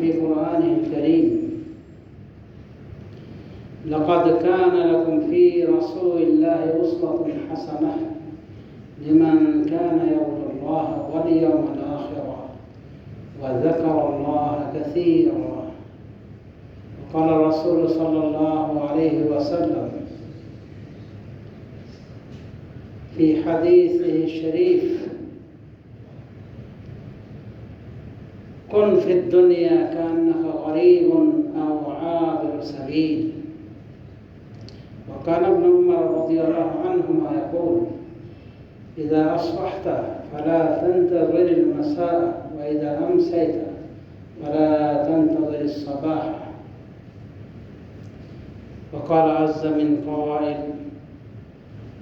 في قرآنه الكريم. لقد كان لكم في رسول الله أسوة حسنة لمن كان يرجو الله واليوم الآخر وذكر الله كثيرا. وقال الرسول صلى الله عليه وسلم في حديثه الشريف كن في الدنيا كأنك غريب أو عابر سبيل. وكان ابن عمر رضي الله عنهما يقول إذا أصبحت فلا تنتظر المساء وإذا أمسيت فلا تنتظر الصباح. وقال عز من قائل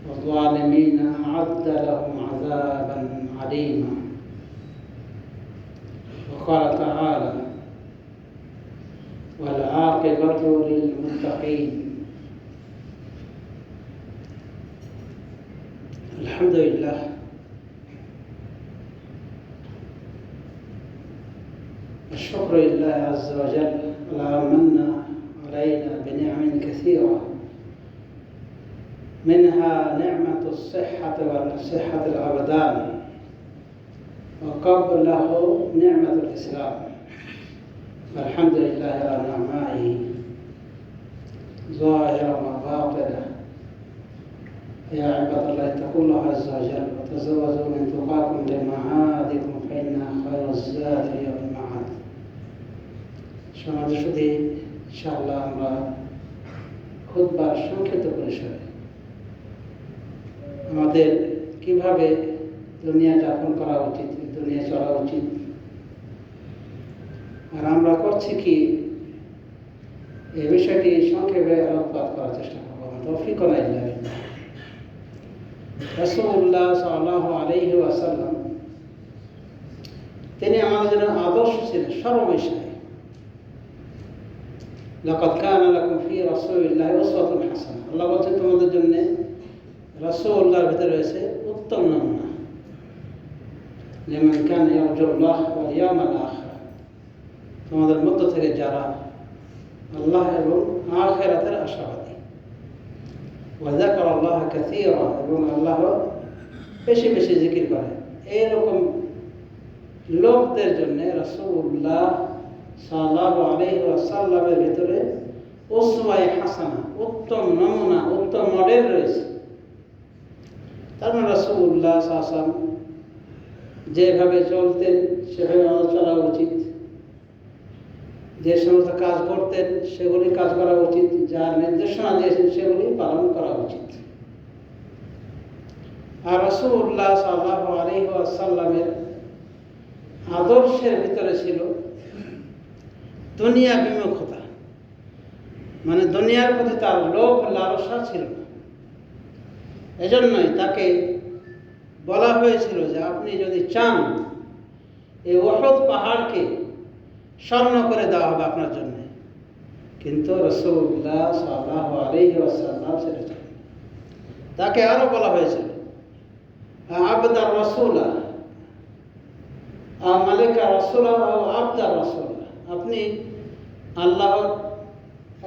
والظالمين أعد لهم عذابا عليما وقال تعالى والعاقبة للمتقين. الحمد لله. الشكر لله عز وجل على من علينا بنعم كثيرة. منها نعمة الصحة والصحة الأبدان. وقبله نعمة الإسلام فالحمد لله على نعمائه ظاهرة وباطنة يا عباد الله اتقوا الله عز وجل وتزوجوا من تقاكم لمعادكم فإن خير الزاد يوم المعاد সমাজে শুধু ইনশাআল্লাহ আমরা খুদবার সংক্ষিপ্ত পরিসরে আমাদের কিভাবে দুনিয়া যাপন করা উচিত দুনিয়া চলা উচিত আর আমরা করছি কি এই বিষয়টি সংক্ষেপে আলোকপাত করার চেষ্টা করবো আমার তৌফিক রসুল্লাহ সাল্লাহ আলহি আসাল্লাম তিনি আমাদের জন্য আদর্শ ছিলেন সর্ববিষয়ে لقد كان لكم في رسول الله أسوة حسنة আল্লাহ বলছেন তোমাদের জন্য রাসূলুল্লাহর ভিতরে রয়েছে উত্তম নমুনা লিমান কান ইয়ারজুল্লাহ ওয়াল ইয়াউমাল আখির তোমাদের মধ্য থেকে যারা আল্লাহ এবং আখিরাতের আশাবাদী ওয়া যাকারা আল্লাহ কাসীরা এবং আল্লাহ বেশি বেশি জিকির করে এইরকম লোকদের জন্য রাসূলুল্লাহ সাল্লাল্লাহু আলাইহি ওয়াসাল্লামের ভিতরে উসওয়ায়ে হাসানা উত্তম নমুনা উত্তম মডেল রয়েছে তার মানে রাসূলুল্লাহ সাল্লাল্লাহু যেভাবে চলতেন সেভাবে আমাদের চলা উচিত। যে সমস্ত কাজ করতেন, সেগুলি কাজ করা উচিত। যা নির্দেশনা দিয়েছেন, সেগুলি পালন করা উচিত। আর রসুল্লাহ সাল্লাহ আলহি আসাল্লামের আদর্শের ভিতরে ছিল দুনিয়া বিমুখতা। মানে দুনিয়ার প্রতি তার লোভ, লালসা ছিল এজন্যই তাকে বলা হয়েছিল যে আপনি যদি চান, এই ওষুধ পাহাড়কে স্বর্ণ করে দেওয়া হবে আপনার জন্য। কিন্তু রসুল্লাহ সাল্লাহ আলহি সেটা চান তাকে আরও বলা হয়েছিল আবদার রসুলা মালিকা রসুলা ও আবদার রসুলা। আপনি আল্লাহ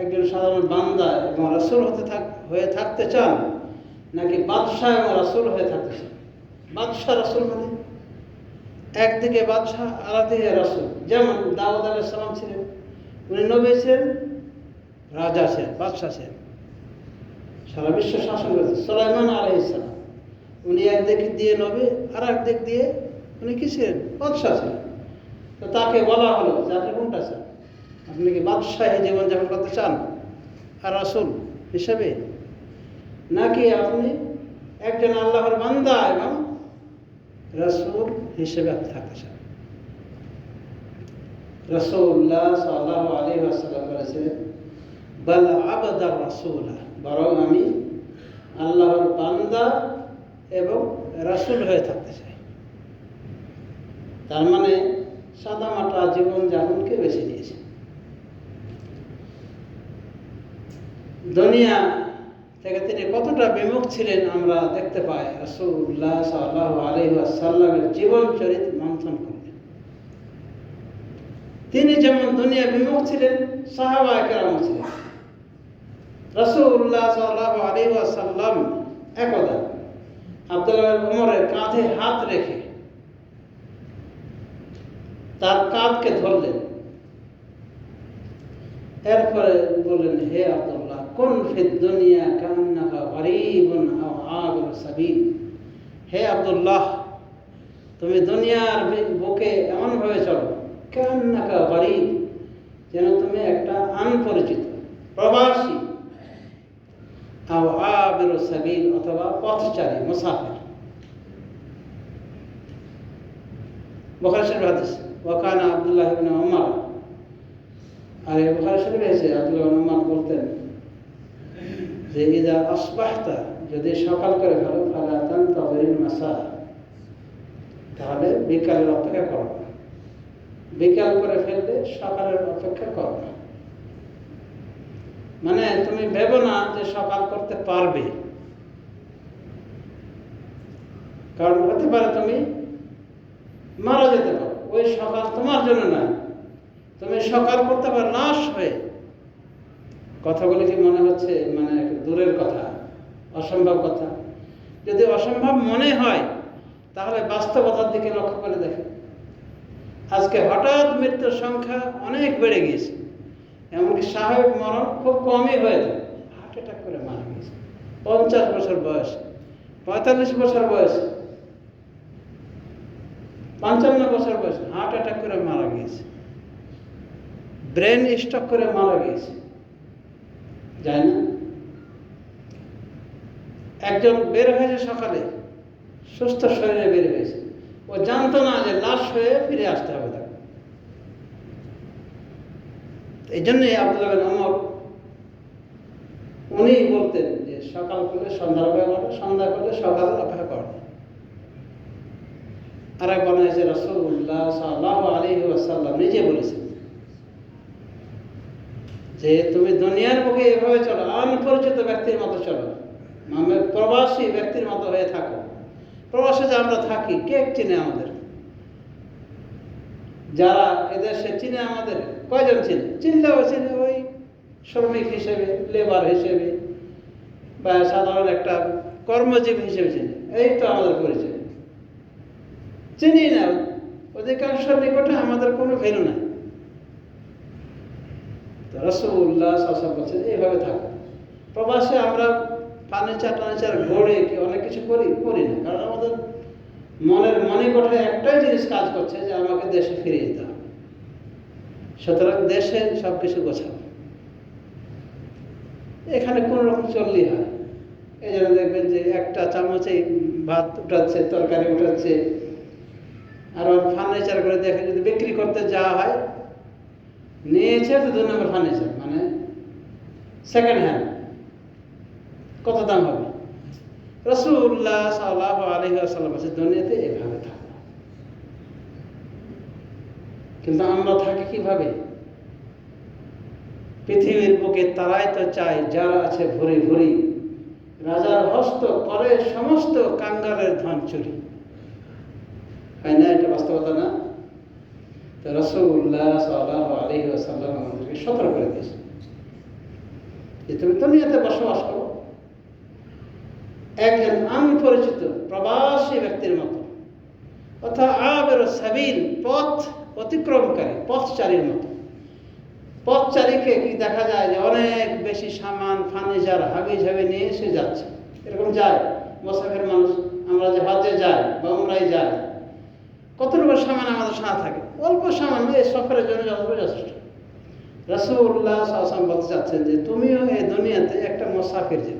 একজন সাধারণ বান্দা এবং রসুল হতে থাক, হয়ে থাকতে চান, নাকি বাদশাহ এবং রসুল হয়ে থাকতে চান? বাদশাহ রসুল মানে? একদিকে বাদশাহ আলাদিকে রসুল। যেমন দাউদ আলাহ সালাম ছিলেন, উনি নবী ছিলেন, রাজা ছিলেন, বাদশাহ ছিলেন। সারা বিশ্ব শাসন করেছেন সোলাইমান আলহ ইসলাম উনি একদিক দিয়ে নবী, আর একদিক দিয়ে উনি কি ছিলেন? বাদশাহ ছিলেন। তো তাকে বলা হলো যে আপনি কোনটা চান? আপনি কি বাদশাহী জীবনযাপন করতে চান? আর রসুল হিসেবে? নাকি আপনি একজন আল্লাহর বান্দা রসুল হিসেবে আপনি থাকতে চান। রসুল্লাহ সাল্লাহ আলী আসাল্লাম বলেছিলেন, বাল আবদার রসুল্লাহ বরং আমি আল্লাহর বান্দা এবং রাসুল হয়ে থাকতে চাই। তার মানে সাদা মাটা জীবন যাপনকে বেছে নিয়েছে? দুনিয়া থেকে তিনি কতটা বিমুখ ছিলেন আমরা দেখতে পাই। রসুল্লাহ সাল্লাহ আলহাসাল্লামের জীবন চরিত মন্থন করলে তিনি যেমন দুনিয়া বিমুখ ছিলেন, সাহাবা কেরাম ছিলেন। রসুল্লাহ সাল্লাহ আলহাসাল্লাম একদা আব্দুল্লাহ উমরের কাঁধে হাত রেখে তার কাঁধকে ধরলেন। এরপরে বললেন, হে আব্দুল্লাহ, কোন ফিদ দুনিয়া কান্নাকা গরিবুন আও আবির সাবিল? হে আব্দুল্লাহ, তুমি দুনিয়ার বুকে এমনভাবে চলো, কান্নাকা গরিব, যেন তুমি একটা আনপরিচিত, প্রবাসী, আও আবির সাবিল অথবা পথচারী, মুসাফির। বখারি শরীফ হাদিস ওয়াকানা আব্দুল্লাহ ইবনে ওমর আর এই বুখারী শরীফে এসে আব্দুল্লাহ ইবনে ওমর বলতেন যে, ইদা আসবাহতা, যদি সকাল করে ফেলো, ফালা তানতাযিরিল মাসা। তাহলে বিকালের অপেক্ষা করো না। বিকাল করে ফেললে সকালের অপেক্ষা করো না। মানে তুমি ভেবো না যে সকাল করতে পারবে। কারণ হতে পারে তুমি মারা যেতে পারো। ওই সকাল তোমার জন্য নয়। তুমি সকাল করতে পারো লাশ হয়ে। কথাগুলো কি মনে হচ্ছে? মানে দূরের কথা, অসম্ভব কথা। যদি অসম্ভব মনে হয়, তাহলে বাস্তবতার দিকে লক্ষ্য করে দেখে। আজকে হঠাৎ মৃত্যুর সংখ্যা অনেক বেড়ে গিয়েছে। এমনকি স্বাভাবিক মরণ খুব কমই হয়ে যায়। হার্ট অ্যাটাক করে মারা গিয়েছে। পঞ্চাশ বছর বয়স, পঁয়তাল্লিশ বছর বয়স, পঞ্চান্ন বছর বয়স, হার্ট অ্যাটাক করে মারা গিয়েছে। ব্রেন স্ট্রোক করে মারা গিয়েছে। যায় না। একজন বের হয়েছে সকালে, সুস্থ শরীরে বের হয়েছে। ও জানতো না যে লাশ হয়ে ফিরে আসতে হবে তাকে। এই জন্যই আব্দুল্লাহ বিন অমর উনি বলতেন যে সকাল করলে সন্ধ্যা অপেক্ষা করো, সন্ধ্যা করলে সকাল অপেক্ষা করো। আর এক বলা হয়েছে রসুল্লাহ সাল্লাহ আলী ওয়াসাল্লাম নিজে বলেছেন যে তুমি দুনিয়ার বুকে এভাবে চলো অনপরিচিত ব্যক্তির মতো চলো। মানে প্রবাসী ব্যক্তির মতো হয়ে থাকো। প্রবাসে যে আমরা থাকি, কে চিনে আমাদের? যারা এদেশে চিনে আমাদের, কয়জন চিনে? চিনলেও চিনে ওই শ্রমিক হিসেবে লেবার হিসেবে, বা সাধারণ একটা কর্মজীবী হিসেবে চিনে। এই তো আমাদের পরিচয়। চিনি না, অধিকাংশ নিকটে আমাদের কোনো ভ্যালু নাই। রসুল্লাহ শাসন বলছে এইভাবে থাকো। প্রবাসে আমরা ফার্নিচার টার্নিচার গড়ে কি অনেক কিছু করি? করি না। কারণ আমাদের মনের মনে কোঠে একটাই জিনিস কাজ করছে যে আমাকে দেশে ফিরে যেতে হবে। সুতরাং দেশে সব কিছু গোছাবো এখানে কোনো রকম চললেই হয়। এই জন্য দেখবেন যে একটা চামচে ভাত উঠাচ্ছে, তরকারি উঠাচ্ছে। আর ফার্নিচার করে দেখে যদি বিক্রি করতে যাওয়া হয় নিয়েছে তো দু নম্বর ফার্নিচার মানে সেকেন্ড হ্যান্ড কত দাম হবে? রসুল্লাহ সাল্লাহ আলহি আসাল্লাম আছে দুনিয়াতে এভাবে থাকো কিন্তু আমরা থাকি কীভাবে? পৃথিবীর বুকে তারাই তো চাই যারা আছে ভরি ভরি। রাজার হস্ত করে সমস্ত কাঙ্গালের ধন চুরি। হয় না এটা বাস্তবতা না? তো রসুল্লাহ সাল্লাহ আলী আসাল্লাম আমাদেরকে সতর্ক করে দিয়েছে। যে তুমি দুনিয়াতে বসবাস করো। একজন আনপরিচিত প্রবাসী ব্যক্তির মতো অর্থাৎ আবের সাবিল পথ অতিক্রমকারী, পথচারীর মতো। পথচারীকে কি দেখা যায় যে অনেক বেশি সামান, ফার্নিচার হাবি ঝাবি নিয়ে এসে যাচ্ছে? এরকম যায়। মোসাফের মানুষ, আমরা যে হজে যাই বা উমরাই যাই কতটুকু সামান আমাদের সাথে থাকে? অল্প সামান এই সফরের জন্য যথেষ্ট। যথেষ্ট রসুল্লাহ সাহসাম বলতে চাচ্ছেন যে, তুমিও এই দুনিয়াতে একটা মোসাফির যে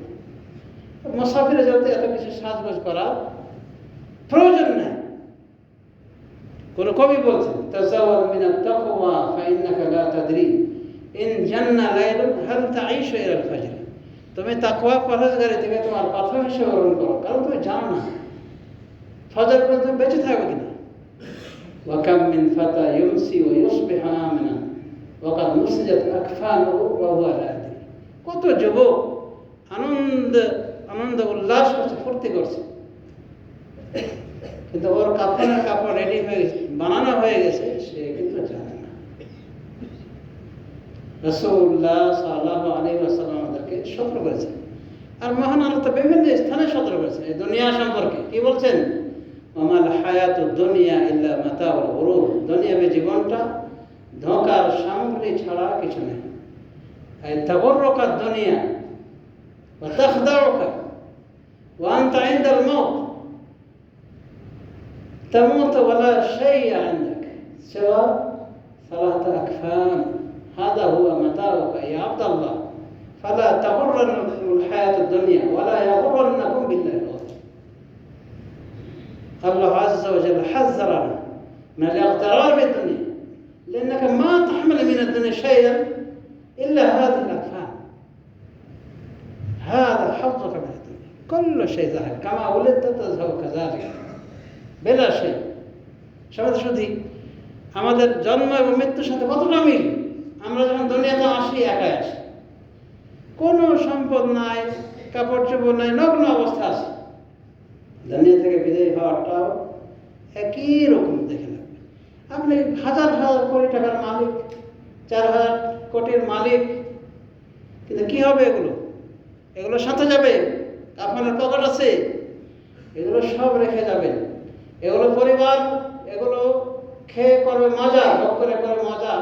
মোসাফিরে যাতে এত কিছু সাজগোজ করার প্রয়োজন নেই। কোন কবি বলছেন তাজাওয়ার মিনাত তাকওয়া ফাইন্নাকা লা তাদরি। ইন জান্না লাইলুন হাল তাঈশু ইলাল ফাজর। তুমি তাকওয়া পরহেজগারি থেকে তোমার প্রাথমিক হিসেবে গ্রহণ করো, কারণ তুমি জানো না। ফজর পর্যন্ত বেঁচে থাকবে কিনা? وكم من فتى يمسي ويصبح آمنا وقد مسجت أكفانه وهو لا يدري কত যুবক আনন্দ আনন্দ উল্লাস করছে ফুর্তি করছে কিন্তু ওর কাপড়ের কাপড় রেডি হয়ে গেছে বানানো হয়ে গেছে সে কিন্তু জানে না রসুল্লাহ সাল্লাহ আলী আসালাম আমাদেরকে সতর্ক করেছেন আর মহান আল্লাহ তো বিভিন্ন স্থানে সতর্ক করেছেন এই দুনিয়া সম্পর্কে কি বলছেন আমাল হায়াত দুনিয়া ইল্লা মাতা গরুর দুনিয়াবে জীবনটা ধোকার সামগ্রী ছাড়া কিছু নেই এই তগর্রকার দুনিয়া وتخدعك وأنت عند الموت تموت ولا شيء عندك سوى ثلاثة أكفان هذا هو متاعك يا عبد الله فلا تغرنكم الحياة الدنيا ولا يغرنكم بالله الغرور الله عز وجل حذرنا من الاغترار بالدنيا لأنك ما تحمل من الدنيا شيئا إلا هذه الأكفان هذا حظك من الدنيا كل شيء ذهب كما ولدت تذهب كذلك بلا شيء সবাই শুধু আমাদের জন্ম এবং মৃত্যুর সাথে কতটা মিল আমরা যখন দুনিয়াতে আসি একাই আসি কোনো সম্পদ নাই কাপড় চোপড় নাই নগ্ন অবস্থা আছে দুনিয়া থেকে বিদায় হওয়াটাও একই রকম দেখে লাগবে আপনি হাজার হাজার কোটি টাকার মালিক, চার হাজার কোটির মালিক, কিন্তু কি হবে এগুলো? এগুলো সাথে যাবে আপনার পকেট আছে, এগুলো সব রেখে যাবেন। এগুলো পরিবার, এগুলো খেয়ে করবে মজা ভোগ করে করে মজা।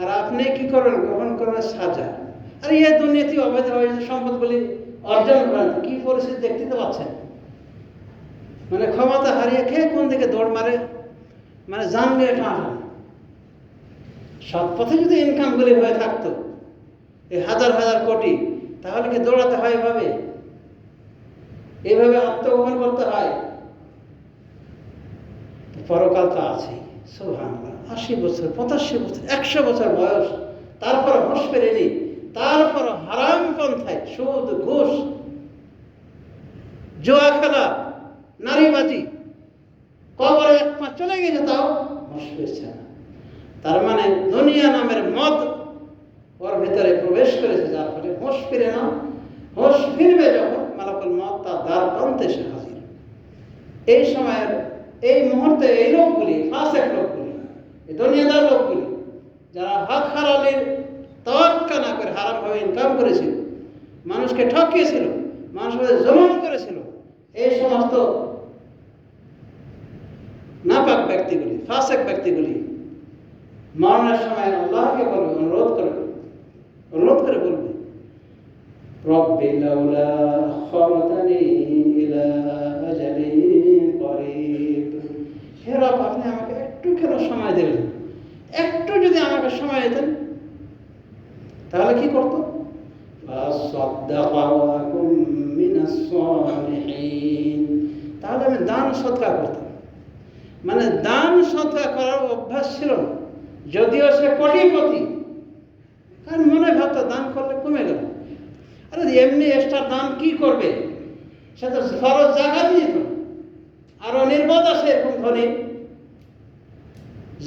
আর আপনি কি করবেন? গ্রহণ করবেন সাজা। আর এই দুর্নীতি অবৈধভাবে যে সম্পদগুলি অর্জন করেন। কি পরিস্থিতি দেখতে তো পাচ্ছেন? মানে ক্ষমতা হারিয়ে খেয়ে কোন দিকে দৌড় মারে? মানে জান নিয়ে সৎ পথে যদি ইনকামগুলি হয়ে থাকতো এই হাজার হাজার কোটি, তাহলে কি দৌড়াতে হয় এভাবে? এইভাবে আত্মগোপন করতে হয়? পরকাল তো আছে আশি বছর, পঁচাশি বছর, একশো বছর বয়স, তারপর হোস ফেরেনি তারপর হারাম পন্থায় সুদ, ঘুষ, জোয়া খেলা নারীবাজি কবরে এক পা চলে গেছে তাও ফিরছে না তার মানে দুনিয়া নামের মদ ওর ভিতরে প্রবেশ করেছে, যার ফলে হোস ফিরে না। হোস ফিরবে যখন মালাকুল মদ তার দ্বার প্রান্তে সে হাজির। এই সময়ের, এই মুহূর্তে এই লোকগুলি, ফাঁসেক লোকগুলি, এই দুনিয়াদার লোকগুলি, যারা হক হারালির তওয়াক্কা না করে হারামভাবে ইনকাম করেছিল, মানুষকে ঠকিয়েছিল, মানুষের জমন করেছিল, এই সমস্ত নাপাক ব্যক্তিগুলি ফাসেক ব্যক্তিগুলি মরণের সময় আল্লাহকে বলবে অনুরোধ করবে অনুরোধ করে বলবে رب لولا أخرتني إلى أجل قريب হে রব আপনি আমাকে একটু কেন সময় দিলেন একটু যদি আমাকে সময় দিতেন তাহলে কি করত فأصدق وأكن من الصالحين তাহলে আমি দান সৎকার করতাম মানে দান সৎকার করার অভ্যাস ছিল না। যদিও সে কোটিপতি, কারণ মনে ভাবতো দান করলে কমে গেল। আরে এমনি এক্সট্রা দান কি করবে? সে তো ফরজ জাকাত দিত। আরও নির্বোধ আছে এরকম ধনী।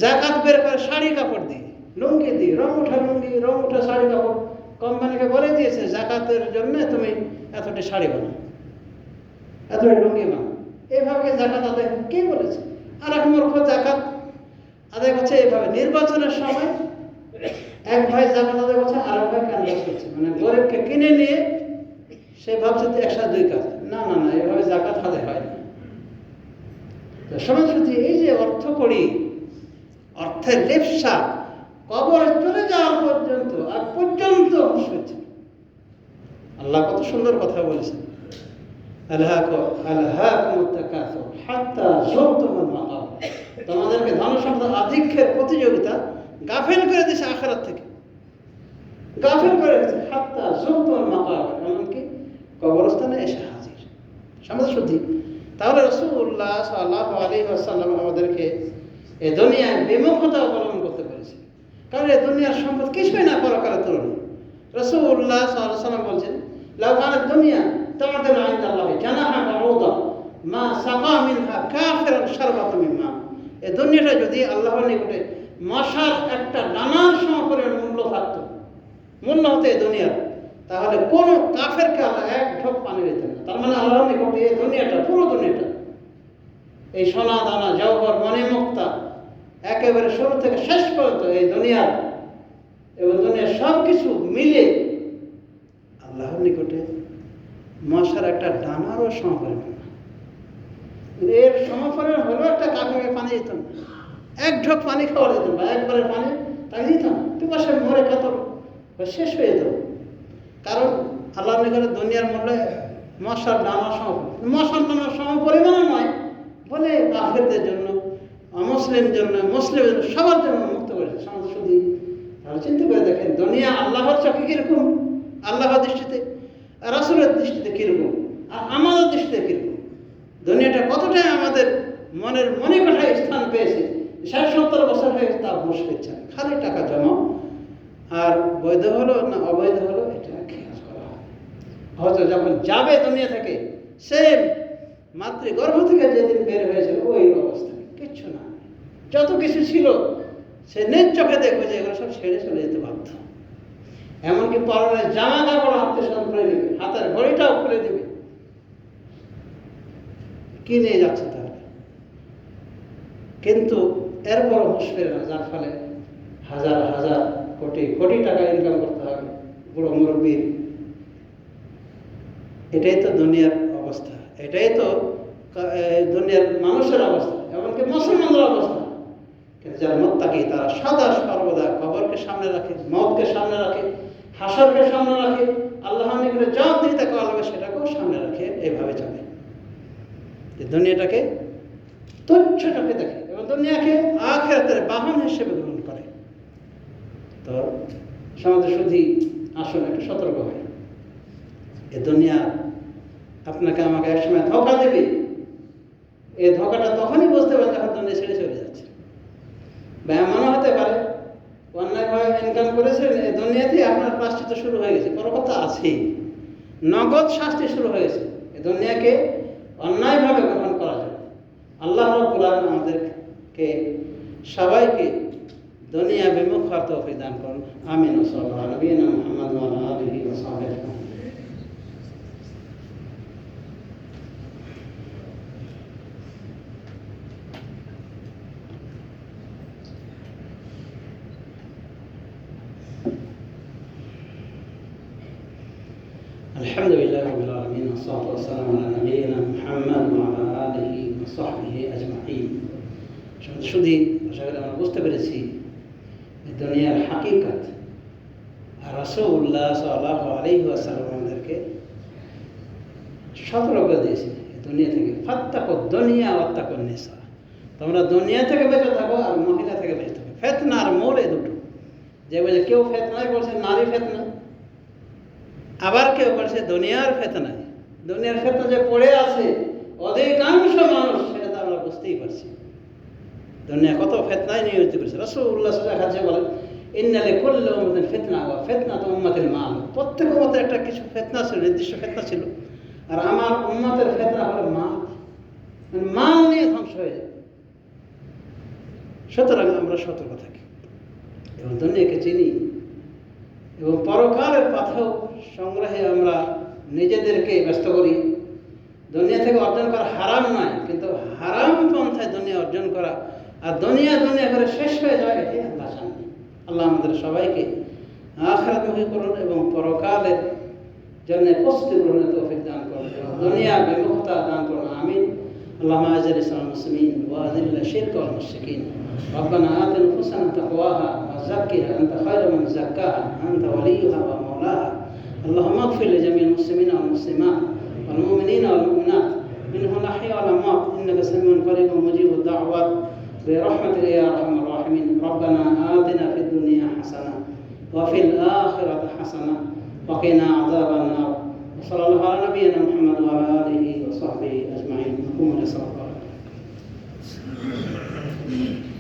জাকাত বের করে শাড়ি কাপড় দিয়ে, লুঙ্গি দিয়ে, রং উঠা লুঙ্গি, রং উঠা শাড়ি কাপড়। কোম্পানিকে বলে দিয়েছে, জাকাতের জন্য তুমি এতটি শাড়ি বানাও, এতটি লুঙ্গি বানাও। এভাবে জাকাত আদায়। কে বলেছে? আর এক মূর্খ জাকাত আদায় করছে নির্বাচনের সময় এক ভাই জাকাত আদায় করছে, আর এক ভাই ক্যানভাস করছে। মানে গরিবকে কিনে নিয়ে সে ভাবছে যে একসাথে দুই কাজ। না না না, এভাবে জাকাত আদায় হয় না। তো সমাজ সাথী এই যে অর্থ করি, অর্থের লেপসা কবরে চলে যাওয়ার পর্যন্ত, আর পর্যন্ত হুঁশ হচ্ছে। আল্লাহ কত সুন্দর কথা বলেছেন। তোমাদেরকে ধন সম্পদ আধিক্যের প্রতিযোগিতা গাফেল করে দিয়েছে আখেরাত থেকে। গাফেল করে দিয়েছে। হাত্তা জোর তোমার মাকাম। এমনকি কবরস্থানে এসে হাজির। সমাজ শুদ্ধি। তাহলে রসুল্লাহ সাল্লাহ আলী আসাল্লাম আমাদেরকে এ দুনিয়ায় বিমুখতা অবলম্বন করতে পেরেছে কারণ এ দুনিয়ার সম্পদ কিছুই না পরকালের তুলনায়। রসুল্লাহ সাল্লাম বলছেন লাউকানের দুনিয়া তোমাদের আইন আল্লাহ জানাহা বাউদা মা সাফা মিনহা কাফের সর্বাত মিম্মা এই দুনিয়াটা যদি আল্লাহর নিকটে মশার একটা ডানার সমপরিমাণ মূল্য থাকতো, মূল্য হতো এই দুনিয়ার, তাহলে কোনো কাফেরকে আল্লাহ এক ঢোক পানি দিতেন না। তার মানে আল্লাহর নিকটে এই দুনিয়াটা, পুরো দুনিয়াটা, এই সোনা দানা জওহর মনে মুক্তা, একেবারে শুরু থেকে শেষ পর্যন্ত এই দুনিয়ার এবং দুনিয়ার সব কিছু মিলে আল্লাহর নিকটে মশার একটা ডানারও সমপরিমাণ। এর সমপরিমাণ হলেও একটা কাকাকে পানি দিত না। এক ঢোক পানি খাওয়া যেত বা একবারে পানি তাই দিত না। পিপাসে মরে হয়ে শেষ হয়ে যেত। কারণ আল্লাহর নিকটে দুনিয়ার মূল্যে মশার ডানা সম মশার সম পরিমাণও নয়, বলে কাফেরদের জন্য, অমুসলিম জন্য, মুসলিমের জন্য, সবার জন্য মুক্ত করেছে সমাজ শুধু চিন্তা করে দেখেন, দুনিয়া আল্লাহর চোখে কীরকম? আল্লাহর দৃষ্টিতে রাসুলের দৃষ্টিতে কীরকম? আর আমাদের দৃষ্টিতে কীরকম? দুনিয়াটা কতটাই আমাদের মনের মনে কোঠায় স্থান পেয়েছে, ষাট সত্তর বছর হয়ে তা বস করছে খালি টাকা জমা। আর বৈধ হলো না অবৈধ হলো, এটা খেয়াল করা হয়। হয়তো যখন যাবে দুনিয়া থেকে সে মাতৃগর্ভ থেকে যেদিন বের হয়েছে, ওই অবস্থা। কিচ্ছু না। যত কিছু ছিল, সে নিজ চোখে দেখবে যে এগুলো সব ছেড়ে চলে যেতে বাধ্য। এমনকি পরনের জামা কাপড় হাতে খুলে নেবে হাতের ঘড়িটাও খুলে দেবে। কি নিয়ে যাচ্ছে তাহলে? কিন্তু এরপরও হুঁশ না যার ফলে হাজার হাজার কোটি কোটি টাকা ইনকাম করতে হবে বুড়ো মুরব্বীর এটাই তো দুনিয়ার অবস্থা, এটাই তো দুনিয়ার মানুষের অবস্থা, এমনকি মুসলমানদের অবস্থা। কিন্তু যারা মোত্তাকি, তারা সদা সর্বদা রাখে মতকে সামনে রাখে, হাসরকে সামনে রাখে, আল্লাহ নিকটে জবাব দিতে কলবে সেটাকেও সামনে রাখে এইভাবে চলে এই দুনিয়াটাকে তুচ্ছ চোখে দেখে এবং দুনিয়াকে আখেরাতের বাহন হিসেবে গ্রহণ করে। তো সমাজে শুধু আসলে একটু সতর্ক হয়। এ দুনিয়া আপনাকে আমাকে একসময় ধোকা দেবে। এই ধোকাটা তখনই বুঝতে পারে যখন দুনিয়া ছেড়ে চলে যাচ্ছে। বা এমনও হতে পারে অন্যায়ভাবে ইনকাম করেছেন দুনিয়াতে আপনার প্রাশ্চিত শুরু হয়ে গেছে কথা আছেই। নগদ শাস্তি শুরু হয়েছে এই দুনিয়াকে অন্যায়ভাবে গ্রহণ করা যায় আল্লাহ আলামিন আমাদেরকে সবাইকে দুনিয়া বিমুখ হওয়ার তৌফিক দান করুন। আমিন। ও আলবিন মোহাম্মদ আলহি ওয়া রসুল্লাহ সাল্লাহ আলী আসালাম আমাদেরকে সতর্ক দিয়েছে দুনিয়া থেকে ফাত্তাকো দুনিয়া অত্তাকো নেশা তোমরা দুনিয়া থেকে বেঁচে থাকো আর মহিলা থেকে বেঁচে থাকো। ফেতনা আর মোর এই দুটো। যে বলে কেউ ফেতনায় বলছে নারী ফেতনা, আবার কেউ বলছে দুনিয়ার ফেতনায়। দুনিয়ার ফেতনা যে পড়ে আছে, অধিকাংশ মানুষ সেটা তো আমরা বুঝতেই পারছি। দুনিয়া কত ফেতনায় নিয়োজিত করেছে। রসুল্লাহ কাছে বলেন ইন্নালে করলে উম্মতের ফেতনা বা ফেতনা তো উম্মতের মাল। প্রত্যেক উম্মতের একটা কিছু ফেতনা ছিল, নির্দিষ্ট ফেতনা ছিল। আর আমার উম্মতের ফেতনা হলো মাল। মানে মাল নিয়ে ধ্বংস হয়ে যায়। সুতরাং আমরা সতর্ক থাকি। এবং দুনিয়াকে চিনি। এবং পরকালের পাথেও সংগ্রহে আমরা নিজেদেরকে ব্যস্ত করি। দুনিয়া থেকে অর্জন করা হারাম নয়, কিন্তু হারাম পন্থায় দুনিয়া অর্জন করা আর দুনিয়া দুনিয়া করে শেষ হয়ে যায়, এটাই আল্লাহ আল্লাহ আমাদের সবাইকে আখরাতমুখী করুন এবং পরকালের জন্য প্রস্তুতি গ্রহণের তৌফিক দান করুন এবং দুনিয়া বিমুখতা দান করুন আমিন اللهم اعز الاسلام المسلمين واذل الشرك والمشركين ربنا ات نفوسنا تقواها وزكها انت خير من زكاها انت وليها ومولاها اللهم اغفر لجميع المسلمين والمسلمات والمؤمنين والمؤمنات منهم الاحياء والاموات انك سميع قريب مجيب الدعوات برحمتك يا ارحم العالمين. ربنا آتنا في الدنيا حسنة وفي الآخرة حسنة وقنا عذاب النار. وصلى الله على نبينا محمد وعلى آله وصحبه أجمعين. نقوم Thank you.